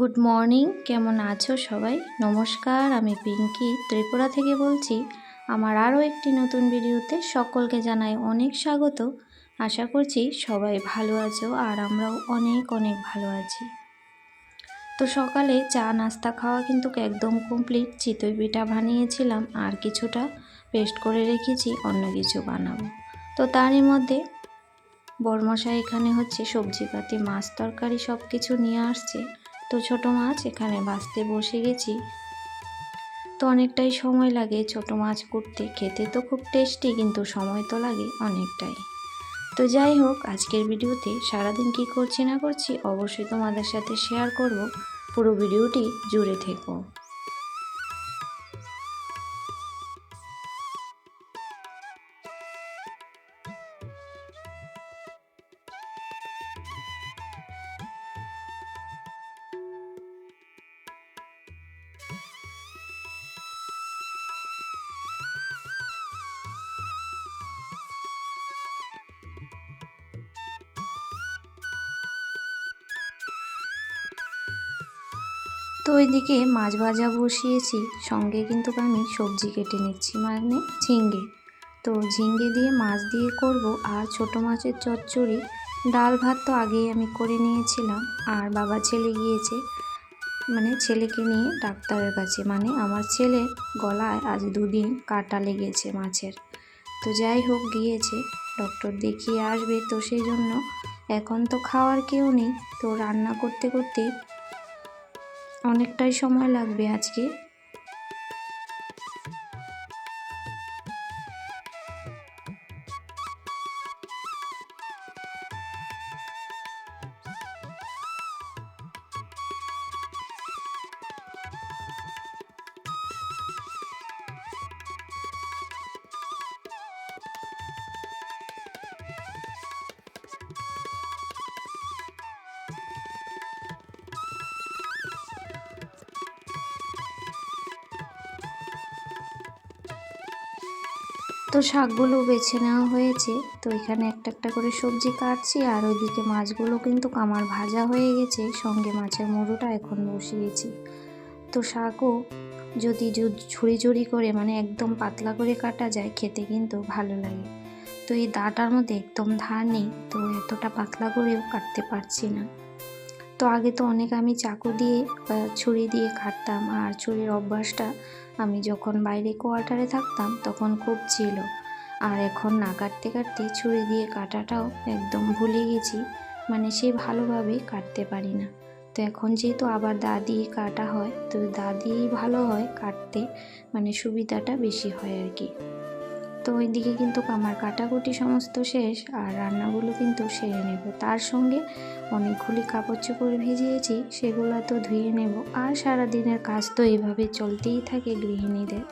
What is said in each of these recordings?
Good morning, কেমন আছো সবাই? নমস্কার, আমি পিঙ্কি, ত্রিপুরা থেকে বলছি। আমার আরও একটি নতুন ভিডিওতে সকলকে জানাই অনেক স্বাগত। আশা করছি সবাই ভালো আছো আর আমরাও অনেক অনেক ভালো আছি। তো সকালে চা, নাস্তা খাওয়া কিন্তু একদম কমপ্লিট চিতই পিঠা বানিয়েছিলাম আর কিছুটা পেস্ট করে রেখেছি, অন্য কিছু বানাবো। তো তারই মধ্যে বরমশাই এখানে হচ্ছে সবজিপাতি, মাছ তরকারি সব কিছু নিয়ে আসছে। তো ছোট মাছ এখানে বাঁচতে বসে গেছি। তো অনেকটাই সময় লাগে ছোট মাছ করতে খেতে তো খুব টেস্টি, কিন্তু সময় তো লাগে অনেকটাই। তো যাই হোক, আজকের ভিডিওতে সারাদিন কি করছি না করছি অবশ্যই তোমাদের সাথে শেয়ার করব। পুরো ভিডিওটি জুড়ে থেকো। তো ওইদিকে মাছ ভাজা বসিয়েছি, সঙ্গে কিন্তু আমি সবজি কেটে নিচ্ছি মানে ঝিঙ্গে তো ঝিঙ্গে দিয়ে মাছ দিয়ে করব, আর ছোট মাছের চচ্চড়ি। ডাল ভাত তো আগেই আমি করে নিয়েছিলাম, আর বাবা ছেলে গিয়েছে মানে ছেলেকে নিয়ে ডাক্তারের কাছে। মানে আমার ছেলে গলায় আজ দুদিন কাটা লেগেছে মাছের। তো যাই হোক, গিয়েছে, ডক্টর দেখিয়ে আসবে। তো সেই জন্য এখন তো খাওয়ার কেউ নেই। তো রান্না করতে করতে অনেকটাই সময় লাগবে আজকে। তো শাকগুলো বেছে নেওয়া হয়েছে, তো এখানে একটা একটা করে সবজি কাটছি আর ওইদিকে মাছগুলো কিন্তু আমার ভাজা হয়ে গেছে, সঙ্গে মাছের মুড়োটা এখন বসিয়েছি। তো শাকও যদি ঝুড়ি ঝুড়ি করে মানে একদম পাতলা করে কাটা যায়, খেতে কিন্তু ভালো লাগে। তো এই দাটার মধ্যে একদম ধার নেই, তো এতটা পাতলা করেও কাটতে পারছি না। তো আগে তো অনেক আমি চাকু দিয়ে ছুরি দিয়ে কাটতাম, আর ছুরির অভ্যাসটা আমি যখন বাইরে কোয়ার্টারে থাকতাম, তখন খুব ছিল। আর এখন না কাটতে কাটতে ছুরি দিয়ে কাটাটাও একদম ভুলে গেছি। মানে সে ভালোভাবে কাটতে পারি না। তো এখন যেহেতু আবার দা দিয়ে কাটা হয়, তো দা দিয়েই ভালো হয় কাটতে। মানে সুবিধাটা বেশি হয় আর কি। তো ওইদিকে কিন্তু আমার কাটাকুটি সমস্ত শেষ আর রান্নাগুলো কিন্তু সেরে নেব। তার সঙ্গে অনেকগুলি কাপড় চোপড় ভিজিয়েছি, সেগুলো তো ধুয়ে নেব। আর সারা দিনের কাজ তো এভাবে চলতেই থাকে গৃহিণীদের।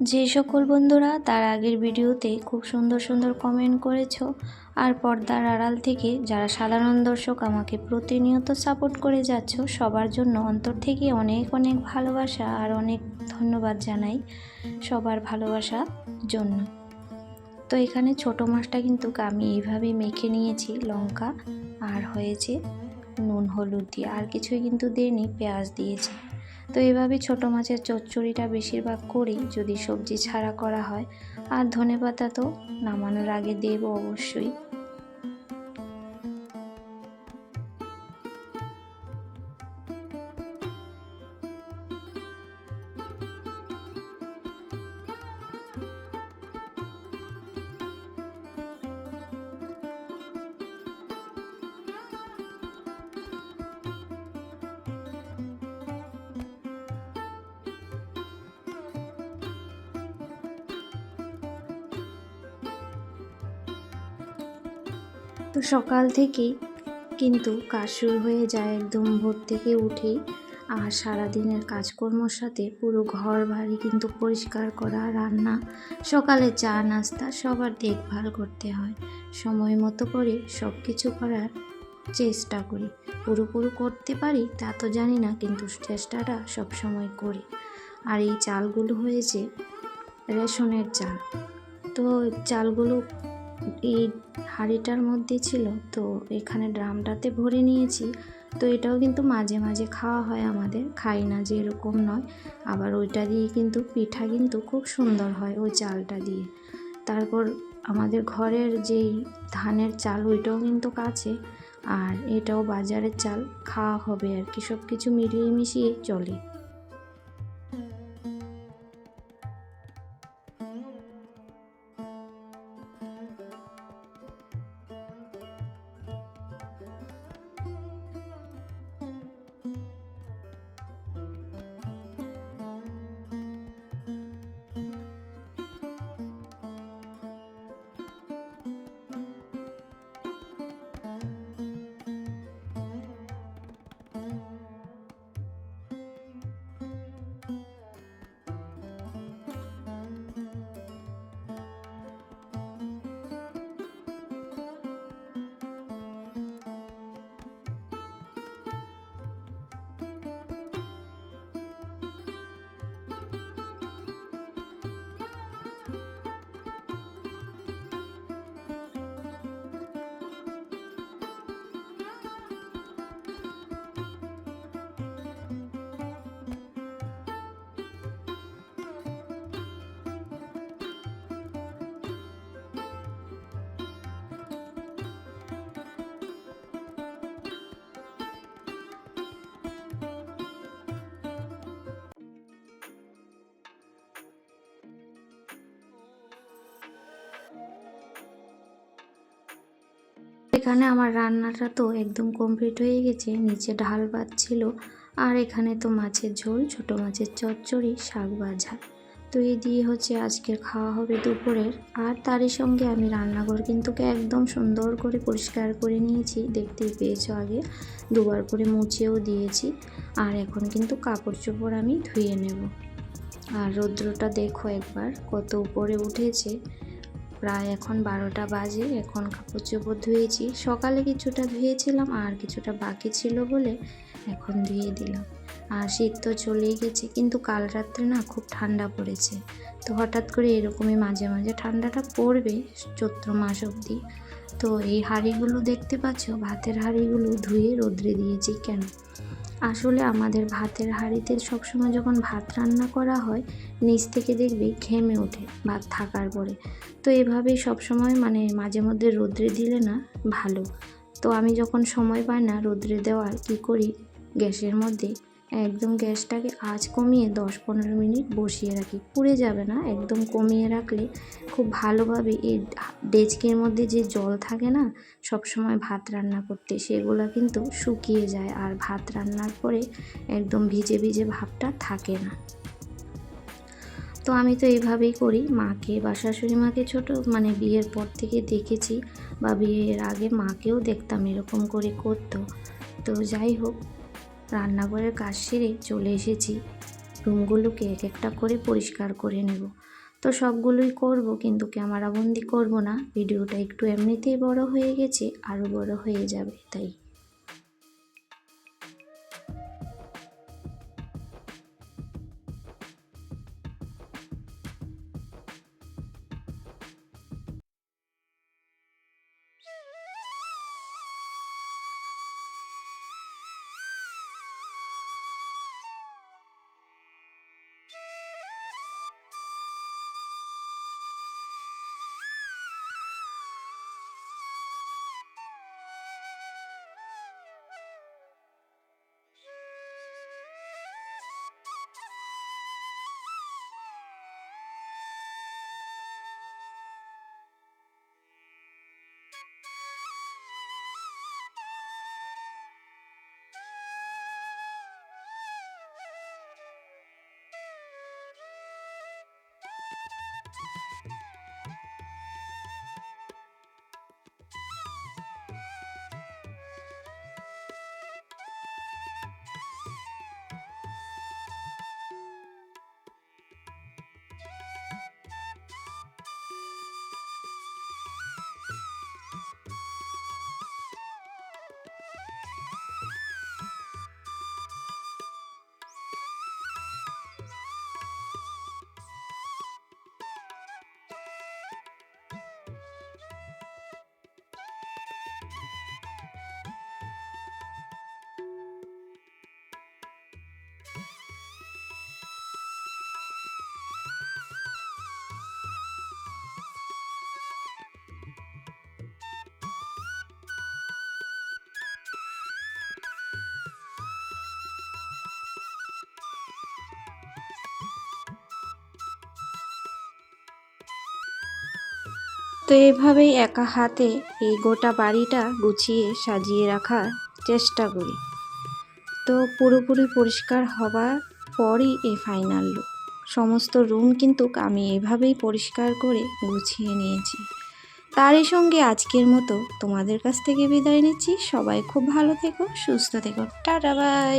যে সকল বন্ধুরা তার আগের ভিডিওতে খুব সুন্দর সুন্দর কমেন্ট করেছ আর পর্দার আড়াল থেকে যারা সাধারণ দর্শক আমাকে প্রতিনিয়ত সাপোর্ট করে যাচ্ছ, সবার জন্য অন্তর থেকে অনেক অনেক ভালোবাসা আর অনেক ধন্যবাদ জানাই সবার ভালোবাসার জন্য। তো এখানে ছোট মাছটা কিন্তু আমি এইভাবে মেখে নিয়েছি, লঙ্কা আর হয়েছে নুন, হলুদ দিয়ে। আর কিছুই কিন্তু দিইনি, পেঁয়াজ দিয়েছি। তো এভাবে ছোট মাছের চচ্চড়িটা বেশিরভাগ করি যদি সবজি ছাড়া করা হয়, আর ধনে পাতা তো নামানোর আগে দেব অবশ্যই। তো সকাল থেকেই কিন্তু কাজ শুরু হয়ে যায় একদম ভোর থেকে উঠেই। আর সারাদিনের কাজকর্মর সাথে পুরো ঘর বাড়ি কিন্তু পরিষ্কার করা, রান্না, সকালে চা, নাস্তা সবার দেখভাল করতে হয়। সময় মতো করে সব কিছু করার চেষ্টা করি। পুরোপুরি করতে পারি তা তো জানি না, কিন্তু চেষ্টাটা সব সময় করি। আর এই চালগুলো হয়েছে রেশনের চাল। তো চালগুলো এই হাঁড়িটার মধ্যে ছিল, তো এখানে ড্রামটাতে ভরে নিয়েছি। তো এটাও কিন্তু মাঝে মাঝে খাওয়া হয় আমাদের, খাই না যে এরকম নয়। আবার ওইটা দিয়ে কিন্তু পিঠা কিন্তু খুব সুন্দর হয় ওই চালটা দিয়ে। তারপর আমাদের ঘরের যেই ধানের চাল, ওইটাও কিন্তু কাছে। আর এটাও বাজারের চাল, খাওয়া হবে আর কি সব কিছু মিলিয়ে মিশিয়ে চলে। এখানে আমার রান্নাটা তো একদম কমপ্লিট হয়ে গেছে। নিচে ঢাল ছিল আর এখানে তো মাছের ঝোল, ছোট মাছের চচ্চড়ি, শাক ভাজা। তো এই দিয়ে হচ্ছে আজকের খাওয়া হবে দুপুরের। আর তারই সঙ্গে আমি রান্নাঘর কিন্তু একদম সুন্দর করে পরিষ্কার করে নিয়েছি, দেখতেই পেয়েছ আগে। দুবার করে মুছেও দিয়েছি। আর এখন কিন্তু কাপড় চোপড় আমি ধুয়ে নেব। আর রৌদ্রটা দেখো একবার, কত উপরে উঠেছে। প্রায় এখন বারোটা বাজে, এখন কাপড় চোপড় ধুয়েছি। সকালে কিছুটা ধুয়েছিলাম, আর কিছুটা বাকি ছিল বলে এখন ধুয়ে দিলাম। আর শীত তো চলেই গেছে, কিন্তু কাল রাত্রে না খুব ঠান্ডা পড়েছে। তো হঠাৎ করে এরকমই মাঝে মাঝে ঠান্ডাটা পড়বে চৈত্র মাস অবধি। তো এই হাঁড়িগুলো দেখতে পাচ্ছ? ভাতের হাঁড়িগুলো ধুয়ে রোদ্রে দিয়েছি কেন? আসলে আমাদের ভাতের হাঁড়িতে সবসময় যখন ভাত রান্না করা হয়, নিচ থেকে দেখবি ঘেমে ওঠে ভাত থাকার পরে। তো এভাবেই সবসময় মানে মাঝে মধ্যে রোদ্রে দিলে না ভালো। তো আমি যখন সময় পাই না রোদ্রে দেওয়ার কি করি, গ্যাসের মধ্যে একদম গ্যাসটাকে আঁচ কমিয়ে দশ পনেরো মিনিট বসিয়ে রাখি। পুড়ে যাবে না, একদম কমিয়ে রাখলে খুব ভালোভাবে এই ডেচকির মধ্যে যে জল থাকে না সব সময় ভাত রান্না করতে, সেগুলো কিন্তু শুকিয়ে যায় আর ভাত রান্নার পরে একদম ভিজে ভিজে ভাবটা থাকে না। তো আমি তো এইভাবেই করি, মাকে বা শাশুড়ি মাকে ছোটো মানে বিয়ের পর থেকে দেখেছি বা বিয়ের আগে মাকেও দেখতাম এরকম করে করতো। তো যাই হোক রান্নাঘরের কাজ সেরে চলে এসেছি। রুমগুলোকে এক একটা করে পরিষ্কার করে নেব। তো সবগুলোই করব, কিন্তু ক্যামেরাবন্দি করব না। ভিডিওটা একটু এমনিতেই বড় হয়ে গেছে আরও বড় হয়ে যাবে, তাই। তো এভাবেই একা হাতে এই গোটা বাড়িটা গুছিয়ে সাজিয়ে রাখার চেষ্টা করি। তো পুরোপুরি পরিষ্কার হবার পরই এই ফাইনাল লুক সমস্ত রুম কিন্তু আমি এভাবেই পরিষ্কার করে গুছিয়ে নিয়েছি। তারই সঙ্গে আজকের মতো তোমাদের কাছ থেকে বিদায় নিচ্ছি। সবাই খুব ভালো থেকো, সুস্থ থেকো। Tata bye